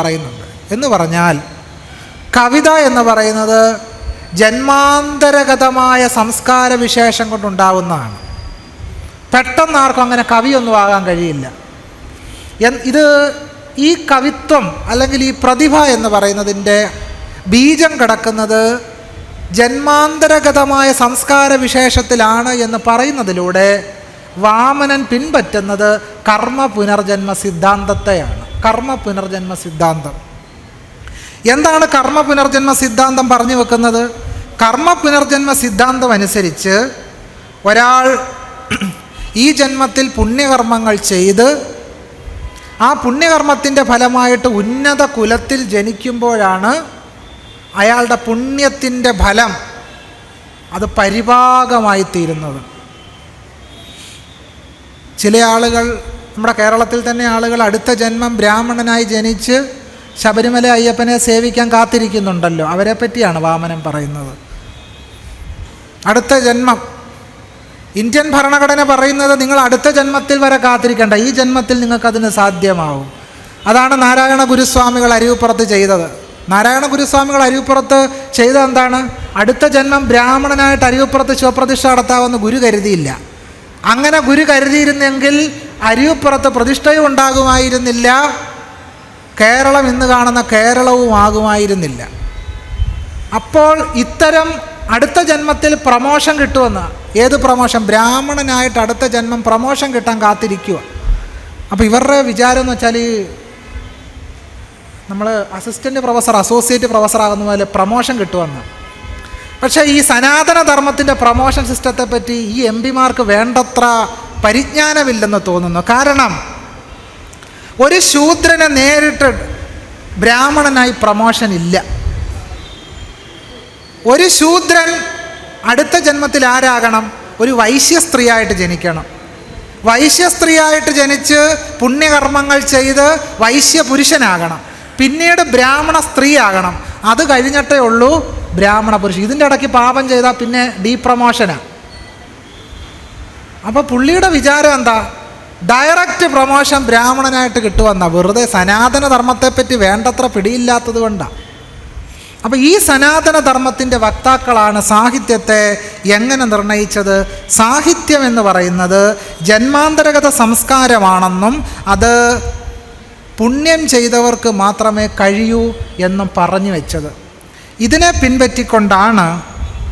പറയുന്നുണ്ട്. എന്ന് പറഞ്ഞാൽ കവിത എന്ന് പറയുന്നത് ജന്മാന്തരഗതമായ സംസ്കാര വിശേഷം കൊണ്ടുണ്ടാവുന്നതാണ്. പെട്ടെന്ന് ആർക്കും അങ്ങനെ കവിയൊന്നും ആകാൻ കഴിയില്ല. ഇത് ഈ കവിത്വം അല്ലെങ്കിൽ ഈ പ്രതിഭ എന്ന് പറയുന്നതിന്റെ ബീജം കിടക്കുന്നത് ജന്മാന്തരഗതമായ സംസ്കാര വിശേഷത്തിലാണ് എന്ന് പറയുന്നതിലൂടെ വാമനൻ പിൻപറ്റുന്നത് കർമ്മ പുനർജന്മ സിദ്ധാന്തത്തെയാണ്. കർമ്മ പുനർജന്മ സിദ്ധാന്തം. എന്താണ് കർമ്മ പുനർജന്മ സിദ്ധാന്തം പറഞ്ഞു വെക്കുന്നത്? കർമ്മ പുനർജന്മ സിദ്ധാന്തം അനുസരിച്ച് ഒരാൾ ഈ ജന്മത്തിൽ പുണ്യകർമ്മങ്ങൾ ചെയ്ത് ആ പുണ്യകർമ്മത്തിന്റെ ഫലമായിട്ട് ഉന്നത കുലത്തിൽ ജനിക്കുമ്പോഴാണ് അയാളുടെ പുണ്യത്തിന്റെ ഫലം അത് പരിപാകമായി തീരുന്നത് ചില ആളുകൾ നമ്മുടെ കേരളത്തിൽ തന്നെ ആളുകൾ അടുത്ത ജന്മം ബ്രാഹ്മണനായി ജനിച്ച് ശബരിമല അയ്യപ്പനെ സേവിക്കാൻ കാത്തിരിക്കുന്നുണ്ടല്ലോ. അവരെ പറ്റിയാണ് വാമനൻ പറയുന്നത്. അടുത്ത ജന്മം. ഇന്ത്യൻ ഭരണഘടന പറയുന്നത് നിങ്ങൾ അടുത്ത ജന്മത്തിൽ വരെ കാത്തിരിക്കേണ്ട. ഈ ജന്മത്തിൽ നിങ്ങൾക്കതിന് സാധ്യമാവും. അതാണ് നാരായണ ഗുരുസ്വാമികൾ അരിവുപ്പുറത്ത് ചെയ്തത്. നാരായണ ഗുരുസ്വാമികൾ അരിവുപ്പുറത്ത് ചെയ്തത് എന്താണ്? അടുത്ത ജന്മം ബ്രാഹ്മണനായിട്ട് അരിവുപ്പുറത്ത് ശിവപ്രതിഷ്ഠ നടത്താമെന്ന് ഗുരു കരുതിയില്ല. അങ്ങനെ ഗുരു കരുതിയിരുന്നെങ്കിൽ അരിവുപ്പുറത്ത് പ്രതിഷ്ഠയും ഉണ്ടാകുമായിരുന്നില്ല കേരളം ഇന്ന് കാണുന്ന കേരളവും ആകുമായിരുന്നില്ല അപ്പോൾ ഇത്തരം അടുത്ത ജന്മത്തിൽ പ്രമോഷൻ കിട്ടുമെന്ന് ഏത് പ്രമോഷൻ? ബ്രാഹ്മണനായിട്ട് അടുത്ത ജന്മം പ്രമോഷൻ കിട്ടാൻ കാത്തിരിക്കുക അപ്പോൾ ഇവരുടെ വിചാരം എന്ന് വെച്ചാൽ നമ്മൾ അസിസ്റ്റന്റ് പ്രൊഫസർ അസോസിയേറ്റ് പ്രൊഫസർ ആകുന്ന പോലെ പ്രമോഷൻ കിട്ടുമെന്ന്. പക്ഷേ ഈ സനാതന ധർമ്മത്തിന്റെ പ്രമോഷൻ സിസ്റ്റത്തെ പറ്റി ഈ എം പിമാർക്ക് വേണ്ടത്ര പരിജ്ഞാനമില്ലെന്ന് തോന്നുന്നു. കാരണം ഒരു ശൂദ്രനെ നേരിട്ട് ബ്രാഹ്മണനായി പ്രമോഷൻ ഇല്ല. ഒരു ശൂദ്രൻ അടുത്ത ജന്മത്തിൽ ആരാകണം? ഒരു വൈശ്യ സ്ത്രീയായിട്ട് ജനിക്കണം. വൈശ്യ സ്ത്രീയായിട്ട് ജനിച്ച് പുണ്യകർമ്മങ്ങൾ ചെയ്ത് വൈശ്യ പുരുഷനാകണം. പിന്നീട് ബ്രാഹ്മണ സ്ത്രീ ആകണം. അത് കഴിഞ്ഞിട്ടേ ഉള്ളൂ ബ്രാഹ്മണ പുരുഷൻ. ഇതിന്റെ ഇടയ്ക്ക് പാപം ചെയ്താൽ പിന്നെ ഡീ പ്രമോഷനാണ് അപ്പോൾ പുള്ളിയുടെ വിചാരം എന്താ? ഡയറക്റ്റ് പ്രൊമോഷൻ ബ്രാഹ്മണനായിട്ട് കിട്ടുവന്ന. വെറുതെ സനാതന ധർമ്മത്തെപ്പറ്റി വേണ്ടത്ര പിടിയില്ലാത്തത് കൊണ്ടാണ് അപ്പോൾ ഈ സനാതന ധർമ്മത്തിന്റെ വക്താക്കളാണ് സാഹിത്യത്തെ എങ്ങനെ നിർണയിച്ചത്? സാഹിത്യം എന്ന് പറയുന്നത് ജന്മാന്തരഗത സംസ്കാരമാണെന്നും അത് പുണ്യം ചെയ്തവർക്ക് മാത്രമേ കഴിയൂ എന്നും പറഞ്ഞു വെച്ചത്. ഇതിനെ പിൻപറ്റിക്കൊണ്ടാണ്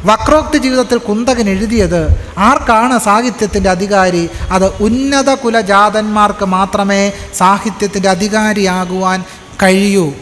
വക്രോക്തി ജീവിതത്തിൽ കുന്തകൻ എഴുതിയത് ആർക്കാണ് സാഹിത്യത്തിന്റെ അധികാരി? അത് ഉന്നത കുലജാതന്മാർക്ക് മാത്രമേ സാഹിത്യത്തിന്റെ അധികാരിയാകുവാൻ കഴിയൂ.